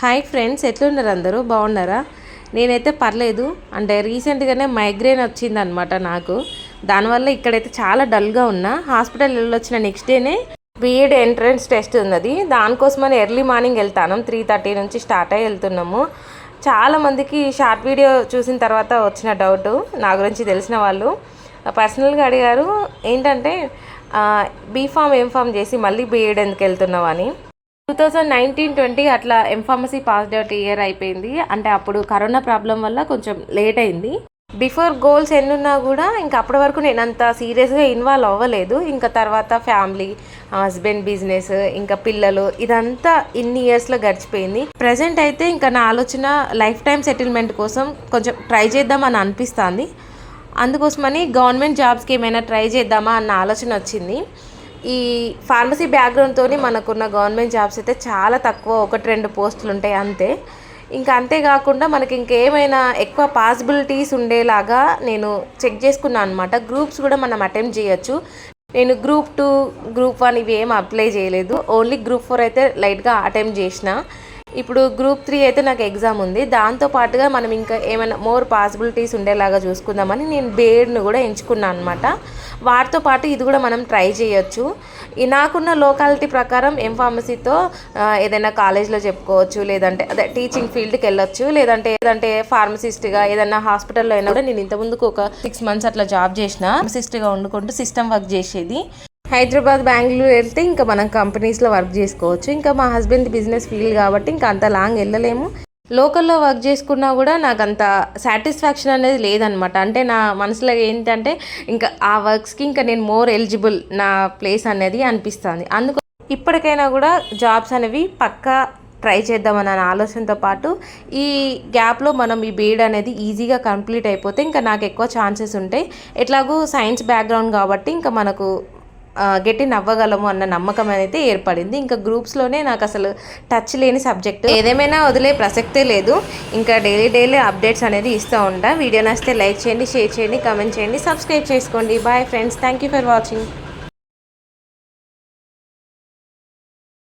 Hi friends ఎట్లున్నారు అందరూ? బాగున్నారా? నేనైతే పర్లేదు. అంటే రీసెంట్గానే మైగ్రేన్ వచ్చిందనమాట నాకు. దానివల్ల ఇక్కడైతే చాలా డల్గా ఉన్నా. హాస్పిటల్ వెళ్ళొచ్చిన నెక్స్ట్ డేనే బీఎడ్ ఎంట్రన్స్ టెస్ట్ ఉన్నది. దానికోసమని ఎర్లీ మార్నింగ్ వెళ్తాను. త్రీ థర్టీ నుంచి స్టార్ట్ అయ్యి వెళ్తున్నాము. చాలా మందికి షార్ట్ వీడియో చూసిన తర్వాత వచ్చిన డౌట్. నా గురించి తెలిసిన వాళ్ళు. పర్సనల్గా అడిగారు ఏంటంటే బీఫామ్ ఏం ఫామ్ చేసి మళ్ళీ బీఎడ్ ఎందుకు వెళ్తున్నావు? అని. టూ థౌజండ్ నైన్టీన్ ట్వంటీ అట్లా M pharmacy passed out year అయిపోయింది. అంటే అప్పుడు కరోనా ప్రాబ్లం వల్ల కొంచెం లేట్ అయింది. బిఫోర్ గోల్స్ ఎన్నున్నా కూడా ఇంకా అప్పటి వరకు నేను అంత సీరియస్గా ఇన్వాల్వ్ అవ్వలేదు. ఇంకా తర్వాత ఫ్యామిలీ హస్బెండ్ బిజినెస్ ఇంకా పిల్లలు ఇదంతా ఇన్ని ఇయర్స్లో గడిచిపోయింది. ప్రజెంట్ అయితే ఇంకా నా ఆలోచన లైఫ్ టైం సెటిల్మెంట్ కోసం కొంచెం ట్రై చేద్దామని అనిపిస్తుంది. అందుకోసమని గవర్నమెంట్ జాబ్స్కి ఏమైనా ట్రై చేద్దామా అన్న ఆలోచన వచ్చింది. ఈ ఫార్మసీ బ్యాక్గ్రౌండ్తో మనకున్న గవర్నమెంట్ జాబ్స్ అయితే చాలా తక్కువ ఒకటి రెండు పోస్టులు ఉంటాయి అంతే. ఇంకా అంతేకాకుండా మనకి ఇంకేమైనా ఎక్కువ పాసిబిలిటీస్ ఉండేలాగా నేను చెక్ చేసుకున్నాను అనమాట గ్రూప్స్ కూడా మనం అటెంప్ట్ చేయొచ్చు. నేను గ్రూప్ టూ గ్రూప్ వన్ ఇవి ఏం అప్లై చేయలేదు. ఓన్లీ గ్రూప్ ఫోర్ అయితే లైట్గా అటెంప్ట్ చేసిన. ఇప్పుడు గ్రూప్ త్రీ అయితే నాకు ఎగ్జామ్ ఉంది. దాంతో పాటుగా మనం ఇంకా ఏమైనా మోర్ పాసిబిలిటీస్ ఉండేలాగా చూసుకుందామని నేను బేడ్ను కూడా ఎంచుకున్నాను అనమాట వాటితో పాటు ఇది కూడా మనం ట్రై చేయొచ్చు. నాకున్న లోకాలిటీ ప్రకారం ఎం ఫార్మసీతో ఏదైనా కాలేజ్లో చెప్పుకోవచ్చు లేదంటే అదే టీచింగ్ ఫీల్డ్కి వెళ్ళొచ్చు లేదంటే ఏదంటే ఫార్మసిస్ట్గా ఏదైనా హాస్పిటల్లో అయినా కూడా నేను ఇంతకుముందుకు ఒక సిక్స్ మంత్స్ అట్లా జాబ్ చేసిన ఫార్మసిస్ట్గా వండుకుంటూ సిస్టమ్ వర్క్ చేసేది. హైదరాబాద్ బెంగళూరు వెళ్తే ఇంకా మనం కంపెనీస్లో వర్క్ చేసుకోవచ్చు. ఇంకా మా హస్బెండ్ బిజినెస్ ఫీల్డ్ కాబట్టి ఇంకా అంత లాంగ్ వెళ్ళలేము. లోకల్లో వర్క్ చేసుకున్నా కూడా నాకు అంత సాటిస్ఫాక్షన్ అనేది లేదనమాట అంటే నా మనసులో ఏంటంటే ఇంకా ఆ వర్క్స్కి ఇంకా నేను మోర్ ఎలిజిబుల్ నా ప్లేస్ అనేది అనిపిస్తుంది. అందుకు ఇప్పటికైనా కూడా జాబ్స్ అనేవి పక్కా ట్రై చేద్దామన్న ఆలోచనతో పాటు ఈ గ్యాప్లో మనం ఈ బీడ్ అనేది ఈజీగా కంప్లీట్ అయిపోతే ఇంకా నాకు ఎక్కువ ఛాన్సెస్ ఉంటాయి ఎట్లాగూ సైన్స్ బ్యాక్గ్రౌండ్ కాబట్టి ఇంకా మనకు గట్టి నవ్వగలము అన్న నమ్మకం అయితే ఏర్పడింది. ఇంకా గ్రూప్స్లోనే నాకు అసలు టచ్ లేని సబ్జెక్ట్ ఏదేమైనా వదిలే ప్రసక్తే లేదు. ఇంకా డైలీ డైలీ అప్డేట్స్ అనేది ఇస్తూ ఉంటా. వీడియో నచ్చితే లైక్ చేయండి షేర్ చేయండి కమెంట్ చేయండి సబ్స్క్రైబ్ చేసుకోండి. Bye friends thank you for watching